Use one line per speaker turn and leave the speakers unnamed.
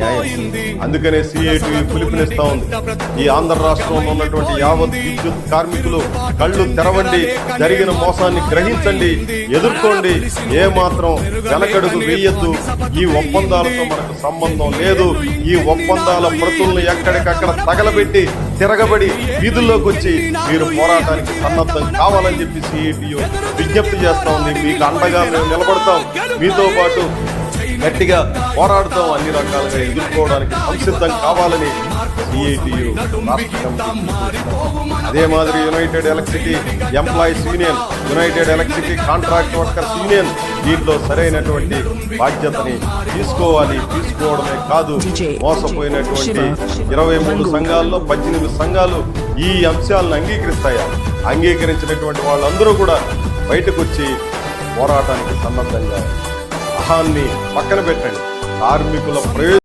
న్యాయం అందుకనే సిఐటి పిలుపునిస్తా ఉంది. ఈ ఆంధ్ర రాష్ట్రంలో ఉన్నటువంటి యావత్ విద్యుత్ కార్మికులు కళ్ళు తెరవండి జరిగిన మోసాన్ని గ్రహించండి ఎదుర్కోండి. ఏ మాత్రం వెనకడుగు వేయొద్దు. ఈ ఒప్పందాలతో మనకు సంబంధం లేదు. ఈ ఒప్పందాల ప్రతులను ఎక్కడికక్కడ తగలబెట్టి తిరగబడి వీధుల్లోకి వచ్చి మీరు పోరాటానికి సన్నద్ధం కావాలని చెప్పి సిఐటియు విజ్ఞప్తి చేస్తా ఉంది. మీకు అండగా మేము నిలబడతాం. మీతో పాటు గట్టిగా పోరాడుతాం అన్ని రకాలుగా ఎదుర్కోవడానికి సంసిద్ధం కావాలని సిఐటియు అదే మాదిరి united electricity employees union united electricity contract workers union దీంట్లో సరైనటువంటి బాధ్యతని తీసుకోవాలి తీసుకోవడమే కాదు. మోసపోయినటువంటి ఇరవై మూడు సంఘాల్లో పద్దెనిమిది సంఘాలు ఈ అంశాలను అంగీకరిస్తాయా? అంగీకరించినటువంటి వాళ్ళందరూ కూడా బయటకు వచ్చి పోరాటానికి సన్నద్ధంగా అహాన్ని పక్కన పెట్టండి. కార్మికుల ప్రయోజనం